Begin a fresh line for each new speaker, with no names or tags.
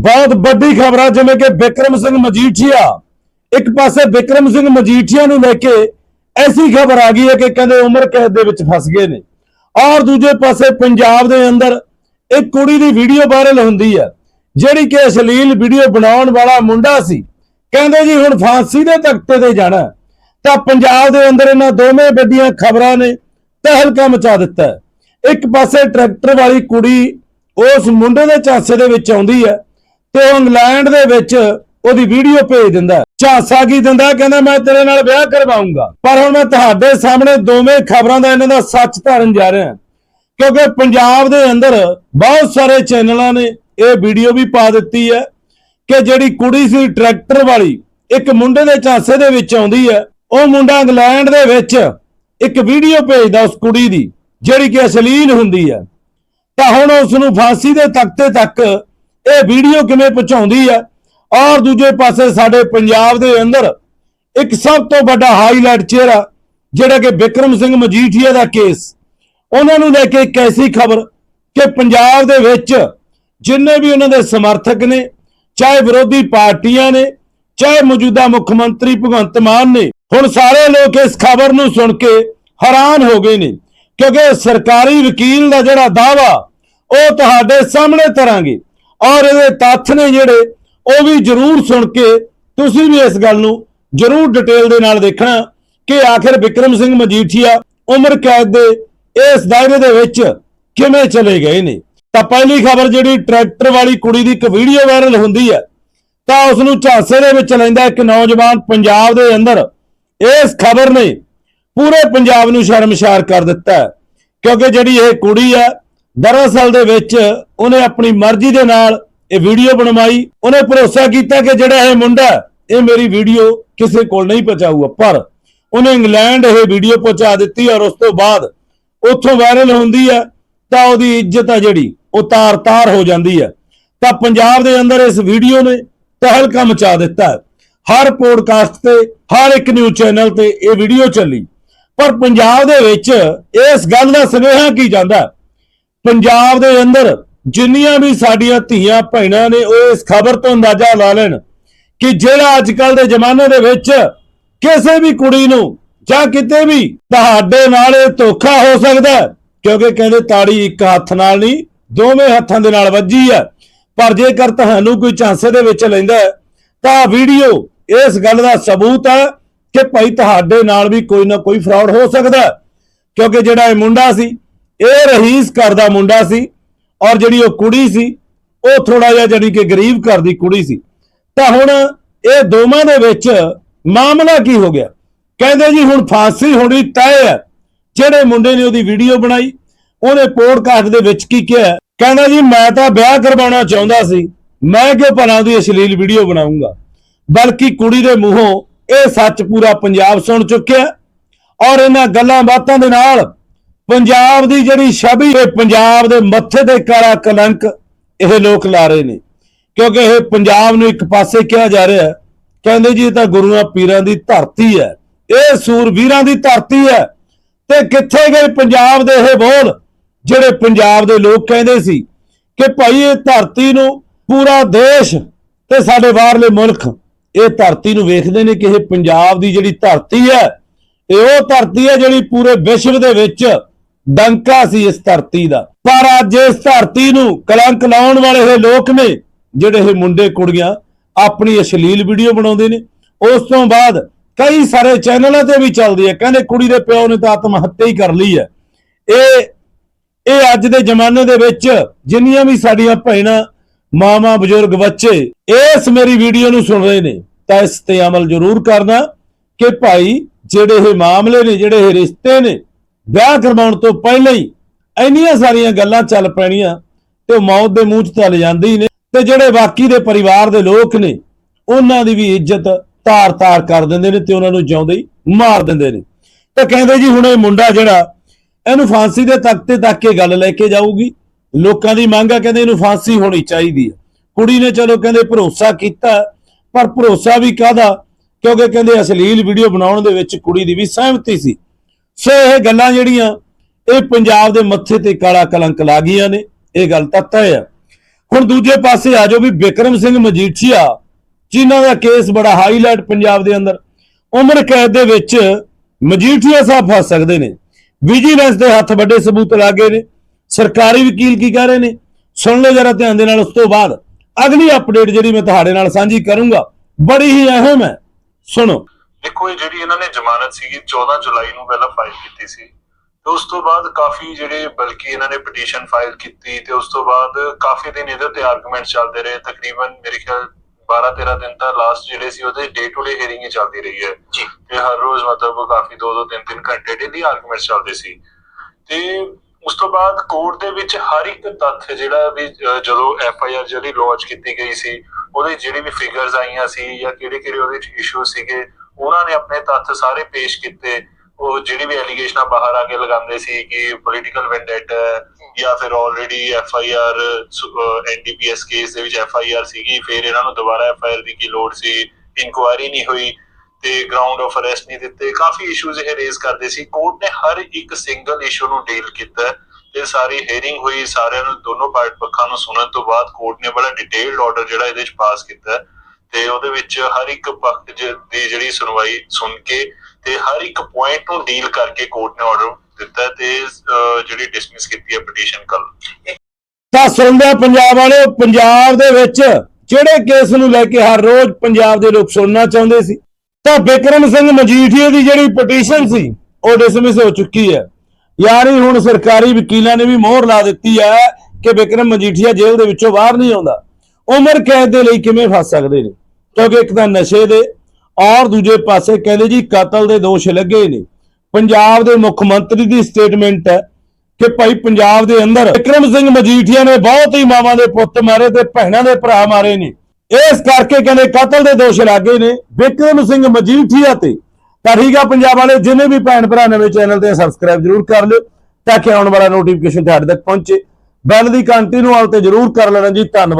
ਬਹੁਤ ਵੱਡੀ ਖਬਰ ਆ, ਜਿਵੇਂ ਕਿ ਵਿਕਰਮ ਸਿੰਘ ਮਜੀਠੀਆ, ਇੱਕ ਪਾਸੇ ਵਿਕਰਮ ਸਿੰਘ ਮਜੀਠੀਆ ਨੂੰ ਲੈ ਕੇ ਐਸੀ ਖਬਰ ਆ ਗਈ ਹੈ ਕਿ ਕਹਿੰਦੇ ਉਮਰ ਕੈਦ ਦੇ ਵਿੱਚ ਫਸ ਗਏ ਨੇ। ਔਰ ਦੂਜੇ ਪਾਸੇ ਪੰਜਾਬ ਦੇ ਅੰਦਰ ਇੱਕ ਕੁੜੀ ਦੀ ਵੀਡੀਓ ਵਾਇਰਲ ਹੁੰਦੀ ਹੈ, ਜਿਹੜੀ ਕਿ ਅਸ਼ਲੀਲ ਵੀਡੀਓ ਬਣਾਉਣ ਵਾਲਾ ਮੁੰਡਾ ਸੀ। ਕਹਿੰਦੇ ਜੀ, ਹੁਣ ਫਾਂਸੀ ਦੇ ਤਖਤੇ ਤੇ ਜਾਣਾ ਤਾਂ ਪੰਜਾਬ ਦੇ ਅੰਦਰ ਇਹਨਾਂ ਦੋਵੇਂ ਵੱਡੀਆਂ ਖਬਰਾਂ ਨੇ ਤਹਿਲਕਾ ਮਚਾ ਦਿੱਤਾ ਇੱਕ ਪਾਸੇ ਟਰੈਕਟਰ ਵਾਲੀ ਕੁੜੀ ਉਸ ਮੁੰਡੇ ਦੇ ਝਾਂਸੇ ਦੇ ਵਿੱਚ ਆਉਂਦੀ ਹੈ ਤੇ ਉਹ ਇੰਗਲੈਂਡ ਦੇ ਵਿੱਚ ਉਹਦੀ ਵੀਡੀਓ ਭੇਜ ਦਿੰਦਾ ਝਾਂਸਾ ਕੀ ਦਿੰਦਾ ਕਹਿੰਦਾ, ਮੈਂ ਤੇਰੇ ਨਾਲ ਵਿਆਹ ਕਰਵਾਉਂਗਾ। ਪਰ ਹੁਣ ਮੈਂ ਤੁਹਾਡੇ ਸਾਹਮਣੇ ਦੋਵੇਂ ਖਬਰਾਂ ਦਾ ਇਹਨਾਂ ਦਾ ਸੱਚ ਧਾਰਨ ਜਾ ਰਿਹਾ ਕਿਉਂਕਿ ਪੰਜਾਬ ਦੇ ਅੰਦਰ ਬਹੁਤ ਸਾਰੇ ਚੈਨਲਾਂ ਨੇ ਇਹ ਵੀਡੀਓ ਵੀ ਪਾ ਦਿੱਤੀ ਹੈ ਕਿ ਜਿਹੜੀ ਕੁੜੀ ਸੀ ਟਰੈਕਟਰ ਵਾਲੀ, ਇੱਕ ਮੁੰਡੇ ਦੇ ਝਾਂਸੇ ਦੇ ਵਿੱਚ ਆਉਂਦੀ ਹੈ। ਉਹ ਮੁੰਡਾ ਇੰਗਲੈਂਡ ਦੇ ਵਿੱਚ ਇੱਕ ਵੀਡੀਓ ਭੇਜਦਾ ਉਸ ਕੁੜੀ ਦੀ, ਜਿਹੜੀ ਕਿ ਅਸ਼ਲੀਲ ਹੁੰਦੀ ਹੈ। ਤਾਂ ਹੁਣ ਉਸ ਨੂੰ ਫਾਂਸੀ ਦੇ ਤਖਤੇ ਤੱਕ ਇਹ ਵੀਡੀਓ ਕਿਵੇਂ ਪਹੁੰਚਾਉਂਦੀ ਹੈ ਔਰ ਦੂਜੇ ਪਾਸੇ ਸਾਡੇ ਪੰਜਾਬ ਦੇ ਅੰਦਰ ਇੱਕ ਸਭ ਤੋਂ ਵੱਡਾ ਹਾਈਲਾਈਟ ਚਿਹਰਾ ਜਿਹੜਾ ਕਿ ਵਿਕਰਮ ਸਿੰਘ ਮਜੀਠੀਆ ਦਾ ਕੇਸ ਉਹਨਾਂ ਨੂੰ ਲੈ ਕੇ ਇੱਕ ਐਸੀ ਖਬਰ ਕਿ ਪੰਜਾਬ ਦੇ ਵਿੱਚ ਜਿੰਨੇ ਵੀ ਉਹਨਾਂ ਦੇ ਸਮਰਥਕ ਨੇ, ਚਾਹੇ ਵਿਰੋਧੀ ਪਾਰਟੀਆਂ ਨੇ, ਚਾਹੇ ਮੌਜੂਦਾ ਮੁੱਖ ਮੰਤਰੀ ਭਗਵੰਤ ਮਾਨ ਨੇ, ਹੁਣ ਸਾਰੇ ਲੋਕ ਇਸ ਖਬਰ ਨੂੰ ਸੁਣ ਕੇ ਹੈਰਾਨ ਹੋ ਗਏ ਨੇ, ਕਿਉਂਕਿ ਸਰਕਾਰੀ ਵਕੀਲ ਦਾ ਜਿਹੜਾ ਦਾਵਾ ਉਹ ਤੁਹਾਡੇ ਸਾਹਮਣੇ ਤਰਾਂਗੇ। ਔਰ ਇਹਦੇ ਤੱਥ ਨੇ ਜਿਹੜੇ, ਉਹ ਵੀ ਜ਼ਰੂਰ ਸੁਣ ਕੇ ਤੁਸੀਂ ਵੀ ਇਸ ਗੱਲ ਨੂੰ ਜ਼ਰੂਰ ਡਿਟੇਲ ਦੇ ਨਾਲ ਦੇਖਣਾ ਕਿ ਆਖਿਰ ਵਿਕਰਮ ਸਿੰਘ ਮਜੀਠੀਆ ਉਮਰ ਕੈਦ ਦੇ ਇਸ ਦਾਇਰੇ ਦੇ ਵਿੱਚ ਕਿਵੇਂ ਚਲੇ ਗਏ ਨੇ। ਤਾਂ ਪਹਿਲੀ ਖਬਰ ਜਿਹੜੀ ਟਰੈਕਟਰ ਵਾਲੀ ਕੁੜੀ ਦੀ ਇੱਕ ਵੀਡੀਓ ਵਾਇਰਲ ਹੁੰਦੀ ਹੈ, ਤਾਂ ਉਸ ਨੂੰ ਝਾਂਸੇ ਦੇ ਵਿੱਚ ਲੈਂਦਾ ਇੱਕ ਨੌਜਵਾਨ ਪੰਜਾਬ ਦੇ ਅੰਦਰ। ਇਸ ਖਬਰ ਨੇ ਪੂਰੇ ਪੰਜਾਬ ਨੂੰ ਸ਼ਰਮਸ਼ਾਰ ਕਰ ਦਿੱਤਾ ਹੈ, ਕਿਉਂਕਿ ਜਿਹੜੀ ਇਹ ਕੁੜੀ ਹੈ ਦਰਅਸਲ ਦੇ ਵਿੱਚ ਉਹਨੇ ਆਪਣੀ ਮਰਜ਼ੀ ਦੇ ਨਾਲ ਇਹ ਵੀਡੀਓ ਬਣਵਾਈ। ਉਹਨੇ ਭਰੋਸਾ ਕੀਤਾ ਕਿ ਜਿਹੜਾ ਇਹ ਮੁੰਡਾ ਇਹ ਮੇਰੀ ਵੀਡੀਓ ਕਿਸੇ ਕੋਲ ਨਹੀਂ ਪਹੁੰਚਾਊਗਾ। ਪਰ ਉਹਨੇ ਇੰਗਲੈਂਡ ਇਹ ਵੀਡੀਓ ਪਹੁੰਚਾ ਦਿੱਤੀ ਔਰ ਉਸ ਤੋਂ ਬਾਅਦ ਉੱਥੋਂ ਵਾਇਰਲ ਹੁੰਦੀ ਹੈ, ਤਾਂ ਉਹਦੀ ਇੱਜ਼ਤ ਆ ਜਿਹੜੀ, ਉਹ ਤਾਰ-ਤਾਰ ਹੋ ਜਾਂਦੀ ਹੈ। ਤਾਂ ਪੰਜਾਬ ਦੇ ਅੰਦਰ ਇਸ ਵੀਡੀਓ ਨੇ ਤਹਿਲਕਾ ਮਚਾ ਦਿੱਤਾ ਹੈ। ਹਰ ਪੋਡਕਾਸਟ ਤੇ, ਹਰ ਇੱਕ ਨਿਊਜ਼ ਚੈਨਲ ਤੇ ਇਹ ਵੀਡੀਓ ਚੱਲੀ। ਪਰ ਪੰਜਾਬ ਦੇ ਵਿੱਚ ਇਸ ਗੱਲ ਦਾ ਸੁਨੇਹਾ ਕੀ ਜਾਂਦਾ ਪੰਜਾਬ ਦੇ ਅੰਦਰ ਜਿੰਨੀਆਂ ਵੀ ਸਾਡੀਆਂ ਧੀਆਂ ਭੈਣਾਂ ਨੇ, ਉਹ ਇਸ ਖਬਰ ਤੋਂ ਅੰਦਾਜ਼ਾ ਲਾ ਲੈਣ ਕਿ ਜਿਹੜਾ ਅੱਜ ਕੱਲ ਦੇ ਜ਼ਮਾਨੇ ਦੇ ਵਿੱਚ ਕਿਸੇ ਵੀ ਕੁੜੀ ਨੂੰ ਜਾਂ ਕਿਤੇ ਵੀ ਤੁਹਾਡੇ ਨਾਲ ਇਹ ਧੋਖਾ ਹੋ ਸਕਦਾ ਕਿਉਂਕਿ ਕਹਿੰਦੇ ਤਾੜੀ ਇੱਕ ਹੱਥ ਨਾਲ ਨਹੀਂ, ਦੋਵੇਂ ਹੱਥਾਂ ਦੇ ਨਾਲ ਵੱਜੀ ਹੈ ਪਰ ਜੇਕਰ ਤੁਹਾਨੂੰ ਕੋਈ ਝਾਂਸੇ ਦੇ ਵਿੱਚ ਲੈਂਦਾ ਤਾਂ ਵੀਡੀਓ ਇਸ ਗੱਲ ਦਾ ਸਬੂਤ ਹੈ ਕਿ ਭਾਈ ਤੁਹਾਡੇ ਨਾਲ ਵੀ ਕੋਈ ਨਾ ਕੋਈ ਫਰਾਡ ਹੋ ਸਕਦਾ ਕਿਉਂਕਿ ਜਿਹੜਾ ਇਹ ਮੁੰਡਾ ਸੀ ਇਹ ਰਹੀਸ ਘਰ ਦਾ ਮੁੰਡਾ ਸੀ ਔਰ ਜਿਹੜੀ ਉਹ ਕੁੜੀ ਸੀ, ਉਹ ਥੋੜਾ ਜਿਹਾ ਜਿਹੜੀ ਕਿ ਗਰੀਬ ਘਰ ਦੀ ਕੁੜੀ ਸੀ। ਤਾਂ ਹੁਣ ਇਹ ਦੋਵਾਂ ਦੇ ਵਿੱਚ ਮਾਮਲਾ ਕੀ ਹੋ ਗਿਆ? ਕਹਿੰਦੇ ਜੀ ਹੁਣ ਫਾਂਸੀ ਹੋਣੀ ਤੈਅ ਹੈ। ਜਿਹੜੇ ਮੁੰਡੇ ਨੇ ਉਹਦੀ ਵੀਡੀਓ ਬਣਾਈ, ਉਹਨੇ ਪੋਡਕਾਸਟ ਦੇ ਵਿੱਚ ਕੀ ਕਿਹਾ? ਕਹਿੰਦਾ ਜੀ, ਮੈਂ ਤਾਂ ਵਿਆਹ ਕਰਵਾਉਣਾ ਚਾਹੁੰਦਾ ਸੀ। ਮੈਂ ਕਿਉਂ ਭਲਾ ਉਹਦੀ ਅਸ਼ਲੀਲ ਵੀਡੀਓ ਬਣਾਉਂਗਾ? ਬਲਕਿ ਕੁੜੀ ਦੇ ਮੂੰਹੋਂ ਇਹ ਸੱਚ ਪੂਰਾ ਪੰਜਾਬ ਸੁਣ ਚੁੱਕਿਆ ਔਰ ਇਹਨਾਂ ਗੱਲਾਂ ਬਾਤਾਂ ਦੇ ਨਾਲ ਪੰਜਾਬ ਦੀ ਜਿਹੜੀ ਛਵੀ ਇਹ ਪੰਜਾਬ ਦੇ ਮੱਥੇ ਤੇ ਕਾਲਾ ਕਲੰਕ ਇਹ ਲੋਕ ਲਾ ਰਹੇ ਨੇ। ਕਿਉਂਕਿ ਇਹ ਪੰਜਾਬ ਨੂੰ ਇੱਕ ਪਾਸੇ ਕਿਹਾ ਜਾ ਰਿਹਾ ਹੈ। ਕਹਿੰਦੇ ਜੀ ਇਹ ਤਾਂ ਗੁਰੂਆਂ ਪੀਰਾਂ ਦੀ ਧਰਤੀ ਹੈ। ਇਹ ਸੂਰਵੀਰਾਂ ਦੀ ਧਰਤੀ ਹੈ। ਤੇ ਕਿੱਥੇ ਗਏ ਪੰਜਾਬ ਦੇ ਇਹ ਬੋਲ? ਜਿਹੜੇ ਪੰਜਾਬ ਦੇ ਲੋਕ ਕਹਿੰਦੇ ਸੀ ਕਿ ਭਾਈ ਇਹ ਧਰਤੀ ਨੂੰ ਪੂਰਾ ਦੇਸ਼ ਤੇ ਸਾਡੇ ਬਾਹਰਲੇ ਮੁਲਕ ਇਹ ਧਰਤੀ ਨੂੰ ਵੇਖਦੇ ਨੇ ਕਿ ਇਹ ਪੰਜਾਬ ਦੀ ਜਿਹੜੀ ਧਰਤੀ ਹੈ, ਇਹ ਉਹ ਧਰਤੀ ਹੈ ਜਿਹੜੀ ਪੂਰੇ ਵਿਸ਼ਵ ਦੇ ਵਿੱਚ ਡੰਕਾ ਸੀ ਇਸ ਧਰਤੀ ਦਾ। ਪਰ ਅੱਜ ਇਸ ਧਰਤੀ ਨੂੰ ਕਲੰਕ ਲਾਉਣ ਵਾਲੇ ਇਹ ਲੋਕ ਨੇ, ਜਿਹੜੇ ਇਹ ਮੁੰਡੇ ਕੁੜੀਆਂ ਆਪਣੀ ਅਸ਼ਲੀਲ ਵੀਡੀਓ ਬਣਾਉਂਦੇ ਨੇ, ਉਸ ਤੋਂ ਬਾਅਦ ਕਈ ਸਾਰੇ ਚੈਨਲਾਂ ਤੇ ਵੀ ਚੱਲਦੀ ਹੈ। ਕਹਿੰਦੇ ਕੁੜੀ ਦੇ ਪਿਓ ਨੇ ਤਾਂ ਆਤਮ ਹੱਤਿਆ ਹੀ ਕਰ ਲਈ ਹੈ। ਇਹ ਇਹ ਅੱਜ ਦੇ ਜ਼ਮਾਨੇ ਦੇ ਵਿੱਚ ਜਿੰਨੀਆਂ ਵੀ ਸਾਡੀਆਂ ਭੈਣਾਂ, ਮਾਵਾਂ, ਬਜ਼ੁਰਗ, ਬੱਚੇ, ਇਸ ਮੇਰੀ ਵੀਡੀਓ ਨੂੰ ਸੁਣ ਰਹੇ ਨੇ, ਤਾਂ ਇਸ ਤੇ ਅਮਲ ਜ਼ਰੂਰ ਕਰਨਾ ਕਿ ਭਾਈ, ਜਿਹੜੇ ਇਹ ਮਾਮਲੇ ਨੇ, ਜਿਹੜੇ ਇਹ ਰਿਸ਼ਤੇ ਨੇ ਵਿਆਹ ਕਰਵਾਉਣ ਤੋਂ ਪਹਿਲਾਂ ਹੀ ਇੰਨੀਆਂ ਸਾਰੀਆਂ ਗੱਲਾਂ ਚੱਲ ਪੈਣੀਆਂ ਤੇ ਉਹ ਮੌਤ ਦੇ ਮੂੰਹ 'ਚ ਚੱਲ ਜਾਂਦੀ ਨੇ। ਤੇ ਜਿਹੜੇ ਬਾਕੀ ਦੇ ਪਰਿਵਾਰ ਦੇ ਲੋਕ ਨੇ, ਉਹਨਾਂ ਦੀ ਵੀ ਇੱਜ਼ਤ ਤਾਰ-ਤਾਰ ਕਰ ਦਿੰਦੇ ਨੇ ਤੇ ਉਹਨਾਂ ਨੂੰ ਜਿਉਂਦੇ ਹੀ ਮਾਰ ਦਿੰਦੇ ਨੇ। ਤੇ ਕਹਿੰਦੇ ਜੀ ਹੁਣ ਇਹ ਮੁੰਡਾ ਜਿਹੜਾ, ਇਹਨੂੰ ਫਾਂਸੀ ਦੇ ਤਖਤੇ ਤੱਕ ਇਹ ਗੱਲ ਲੈ ਕੇ ਜਾਊਗੀ। ਲੋਕਾਂ ਦੀ ਮੰਗ ਆ, ਕਹਿੰਦੇ ਇਹਨੂੰ ਫਾਂਸੀ ਹੋਣੀ ਚਾਹੀਦੀ ਹੈ ਕੁੜੀ ਨੇ ਚਲੋ ਕਹਿੰਦੇ ਭਰੋਸਾ ਕੀਤਾ, ਪਰ ਭਰੋਸਾ ਵੀ ਕਾਹਦਾ? ਕਿਉਂਕਿ ਕਹਿੰਦੇ ਅਸ਼ਲੀਲ ਵੀਡੀਓ ਬਣਾਉਣ ਦੇ ਵਿੱਚ ਕੁੜੀ ਦੀ ਵੀ ਸਹਿਮਤੀ ਸੀ। ਸੋ ਇਹ ਗੱਲਾਂ ਜਿਹੜੀਆਂ, ਇਹ ਪੰਜਾਬ ਦੇ ਮੱਥੇ ਤੇ ਕਾਲਾ ਕਲੰਕ ਲਾ ਗਈਆਂ ਨੇ, ਇਹ ਗੱਲ ਤਾਂ ਤੈਅ ਹੈ ਹੁਣ ਦੂਜੇ ਪਾਸੇ ਆ ਜਾਓ ਵੀ ਬਿਕਰਮ ਸਿੰਘ ਮਜੀਠੀਆ, ਜਿਨ੍ਹਾਂ ਦਾ ਕੇਸ ਬੜਾ ਹਾਈਲਾਈਟ ਪੰਜਾਬ ਦੇ ਅੰਦਰ, ਉਮਰ ਕੈਦ ਦੇ ਵਿੱਚ ਮਜੀਠੀਆ ਸਾਹਿਬ ਫਸ ਸਕਦੇ ਨੇ। ਵਿਜੀਲੈਂਸ ਦੇ ਹੱਥ ਵੱਡੇ ਸਬੂਤ ਲੱਗੇ ਨੇ। ਸਰਕਾਰੀ ਵਕੀਲ ਕੀ ਕਹਿ ਰਹੇ ਨੇ? ਸੁਣ ਲਓ ਜਰਾ ਧਿਆਨ ਦੇ ਨਾਲ ਉਸ ਤੋਂ ਬਾਅਦ। ਅਗਲੀ ਅਪਡੇਟ ਜਿਹੜੀ ਮੈਂ ਤੁਹਾਡੇ ਨਾਲ ਸਾਂਝੀ ਕਰੂੰਗਾ, ਬੜੀ ਹੀ ਅਹਿਮ ਹੈ। ਸੁਣੋ।
ਦੇਖੋ ਇਹ ਜਿਹੜੀ ਇਹਨਾਂ ਨੇ ਜ਼ਮਾਨਤ ਸੀਗੀ 14 ਜੁਲਾਈ ਨੂੰ ਪਹਿਲਾਂ ਫਾਈਲ ਕੀਤੀ ਸੀ। ਤੇ ਉਸ ਤੋਂ ਬਾਅਦ ਕਾਫੀ ਜਿਹੜੇ ਬਲਕਿ ਇਹਨਾਂ ਨੇ ਪਟੀਸ਼ਨ ਫਾਈਲ ਕੀਤੀ ਤੇ ਉਸ ਤੋਂ ਬਾਅਦ ਕਾਫੀ ਦਿਨ ਇਹਦੇ ਉੱਤੇ ਆਰਗੂਮੈਂਟ ਚੱਲਦੇ ਰਹੇ। ਤਕਰੀਬਨ ਮੇਰੇ ਖਿਆਲ 12 13 ਦਿਨ ਤਾਂ ਲਾਸਟ ਜਿਹੜੇ ਸੀ ਉਹਦੇ ਡੇ ਟੂ ਡੇ ਹੀਅਰਿੰਗ ਹੀ ਚੱਲਦੀ ਰਹੀ ਹੈ।
ਜੀ।
ਤੇ ਹਰ ਰੋਜ਼ ਮਤਲਬ ਕਾਫੀ 2 2 3 3 ਘੰਟੇ ਡੇਲੀ ਆਰਗੂਮੈਂਟ ਚੱਲਦੇ ਸੀ। ਤੇ ਉਸ ਤੋਂ ਬਾਅਦ ਕੋਰਟ ਦੇ ਵਿੱਚ ਹਰ ਇੱਕ ਤੱਥ ਜਿਹੜਾ ਵੀ ਜਦੋਂ ਐਫ ਆਈ ਆਰ ਜਿਹੜੀ ਲਾਂਚ ਕੀਤੀ ਗਈ ਸੀ ਉਹਦੇ ਜਿਹੜੀ ਵੀ ਫਿਗਰਸ ਆਈਆਂ ਸੀ ਜਾਂ ਕਿਹੜੇ ਕਿਹੜੇ ਉਹਦੇ ਇਸ਼ੂ ਸੀਗੇ ਉਹਨਾਂ ਨੇ ਆਪਣੇ ਤੱਥ ਸਾਰੇ ਪੇਸ਼ ਕੀਤੇ। ਉਹ ਜਿਹੜੀ ਵੀ ਐਲੀਗੇਸ਼ਨਾਂ ਬਾਹਰ ਆ ਕੇ ਲਗਾਉਂਦੇ ਸੀ ਕਿ ਪੋਲੀਟੀਕਲ ਵੈਂਡੇਟਾ ਜਾਂ ਫਿਰ already F I R NDPS case ਦੇ ਵਿੱਚ ਐਫ ਆਈ ਆਰ ਸੀਗੀ, ਫਿਰ ਇਹਨਾਂ ਨੂੰ ਦੁਬਾਰਾ ਐਫ ਆਈ ਆਰ ਦੀ ਕੀ ਲੋੜ ਸੀ ਇਨਕੁਆਇਰੀ ਨਹੀਂ ਹੋਈ ਤੇ ਗਰਾਊਂਡ ਆਫ ਅਰੈਸਟ ਨਹੀਂ ਦਿੱਤੇ। ਕਾਫੀ ਇਸ਼ੂਜ਼ ਇਹ ਰੇਜ਼ ਕਰਦੇ ਸੀ। ਕੋਰਟ ਨੇ ਹਰ ਇੱਕ ਸਿੰਗਲ ਇਸ਼ੂ ਨੂੰ ਡੀਲ ਕੀਤਾ ਤੇ ਸਾਰੀ ਹੀਅਰਿੰਗ ਹੋਈ, ਸਾਰਿਆਂ ਨੂੰ ਦੋਨੋਂ ਪਾਰਟ ਪੱਖਾਂ ਨੂੰ ਸੁਣਨ ਤੋਂ ਬਾਅਦ ਕੋਰਟ ਨੇ ਬੜਾ ਡਿਟੇਲਡ ਆਰਡਰ ਜਿਹੜਾ ਇਹਦੇ ਵਿੱਚ ਪਾਸ ਕੀਤਾ ਤੇ ਉਹਦੇ ਵਿੱਚ ਹਰ ਇੱਕ ਪੱਖ ਦੀ ਜਿਹੜੀ ਸੁਣਵਾਈ ਸੁਣ ਕੇ ਤੇ ਹਰ ਇੱਕ ਪੁਆਇੰਟ ਨੂੰ ਡੀਲ ਕਰਕੇ ਕੋਰਟ ਨੇ ਆਰਡਰ ਦਿੱਤਾ ਤੇ ਜਿਹੜੀ ਡਿਸਮਿਸ ਕੀਤੀ ਹੈ ਪਟੀਸ਼ਨ ਕੱਲ
ਤਾਂ ਸੁਣਦੇ ਪੰਜਾਬ ਵਾਲੇ, ਪੰਜਾਬ ਦੇ ਵਿੱਚ ਜਿਹੜੇ ਕੇਸ ਨੂੰ ਲੈ ਕੇ ਹਰ ਰੋਜ਼ ਪੰਜਾਬ ਦੇ ਲੋਕ ਸੁਣਨਾ ਚਾਹੁੰਦੇ ਸੀ। ਤਾਂ ਬਿਕਰਮ ਸਿੰਘ ਮਜੀਠੀਏ ਦੀ ਜਿਹੜੀ ਪਟੀਸ਼ਨ ਸੀ, ਉਹ ਡਿਸਮਿਸ ਹੋ ਚੁੱਕੀ ਹੈ। ਯਾਨੀ ਹੁਣ ਸਰਕਾਰੀ ਵਕੀਲਾਂ ਨੇ ਵੀ ਮੋਹਰ ਲਾ ਦਿੱਤੀ ਹੈ ਕਿ ਬਿਕਰਮ ਮਜੀਠੀਆ ਜੇਲ੍ਹ ਦੇ ਵਿੱਚੋਂ ਬਾਹਰ ਨਹੀਂ ਆਉਂਦਾ। ਉਮਰ ਕੈਦ ਦੇ ਲਈ ਕਿਵੇਂ ਫਸ ਸਕਦੇ ਨੇ? ਕਿਉਂਕਿ ਇੱਕ ਤਾਂ ਨਸ਼ੇ ਦੇ, ਔਰ ਦੂਜੇ ਪਾਸੇ ਕਹਿੰਦੇ ਜੀ ਕਤਲ ਦੇ ਦੋਸ਼ ਲੱਗੇ ਨੇ। ਪੰਜਾਬ ਦੇ ਮੁੱਖ ਮੰਤਰੀ ਦੀ ਸਟੇਟਮੈਂਟ ਹੈ ਕਿ ਭਾਈ ਪੰਜਾਬ ਦੇ ਅੰਦਰ ਵਿਕਰਮ ਸਿੰਘ ਮਜੀਠੀਆ ਨੇ ਬਹੁਤ ਹੀ ਮਾਵਾਂ ਦੇ ਪੁੱਤ ਮਾਰੇ ਤੇ ਭੈਣਾਂ ਦੇ ਭਰਾ ਮਾਰੇ ਨੇ। ਇਸ ਕਰਕੇ ਕਹਿੰਦੇ ਕਤਲ ਦੇ ਦੋਸ਼ ਲਾਗੇ ਨੇ। ਵਿਕਰਮ ਸਿੰਘ ਮਜੀਠੀਆ ਤੇ ਤਾਂ ਠੀਕ ਆ ਪੰਜਾਬ ਵਾਲੇ, ਜਿੰਨੇ ਵੀ ਭੈਣ ਭਰਾ ਨਵੇਂ ਚੈਨਲ ਤੇ ਸਬਸਕ੍ਰਾਈਬ ਜਰੂਰ ਕਰ ਲਿਓ, ਤਾਂ ਕਿ ਆਉਣ ਵਾਲਾ ਨੋਟੀਫਿਕੇਸ਼ਨ ਤੁਹਾਡੇ ਤੱਕ ਪਹੁੰਚੇ। ਬੈਲ ਦੀ ਘੰਟੀ ਨੂੰ ਆਲ ਤੇ ਜਰੂਰ ਕਰ ਲੈਣਾ ਜੀ, ਧੰਨਵਾਦ।